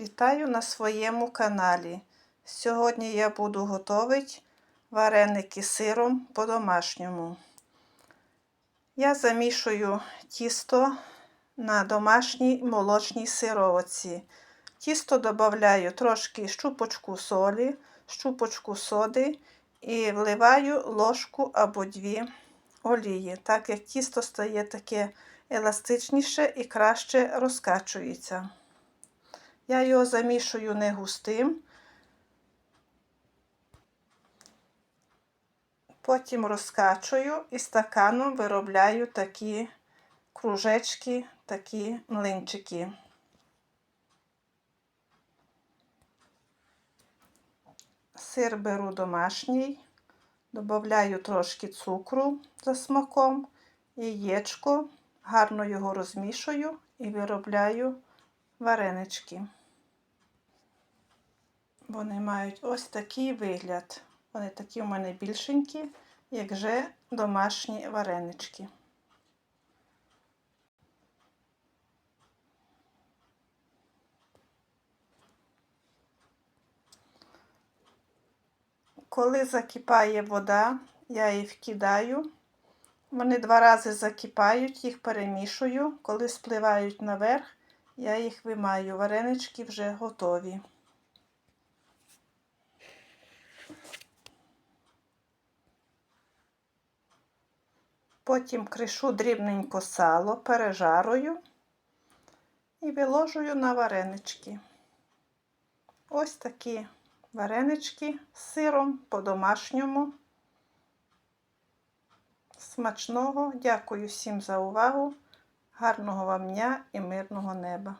Вітаю на своєму каналі. Сьогодні я буду готувати вареники з сиром по-домашньому. Я замішую тісто на домашній молочній сироватці. Тісто додаю трошки щупочку солі, щупочку соди і вливаю ложку або дві олії, так як тісто стає таке еластичніше і краще розкачується. Я його замішую не густим, потім розкачую і стаканом виробляю такі кружечки, такі млинчики. Сир беру домашній, додаю трошки цукру за смаком, яєчко, гарно його розмішую і виробляю варенички. Вони мають ось такий вигляд. Вони такі у мене більшенькі, як же домашні варенички. Коли закипає вода, я її вкидаю. Вони два рази закипають, їх перемішую. Коли спливають наверх, я їх вимаю. Варенички вже готові. Потім кришу дрібненько сало, пережарую і виложую на варенички. Ось такі варенички з сиром по-домашньому. Смачного. Дякую всім за увагу. Гарного вам дня і мирного неба!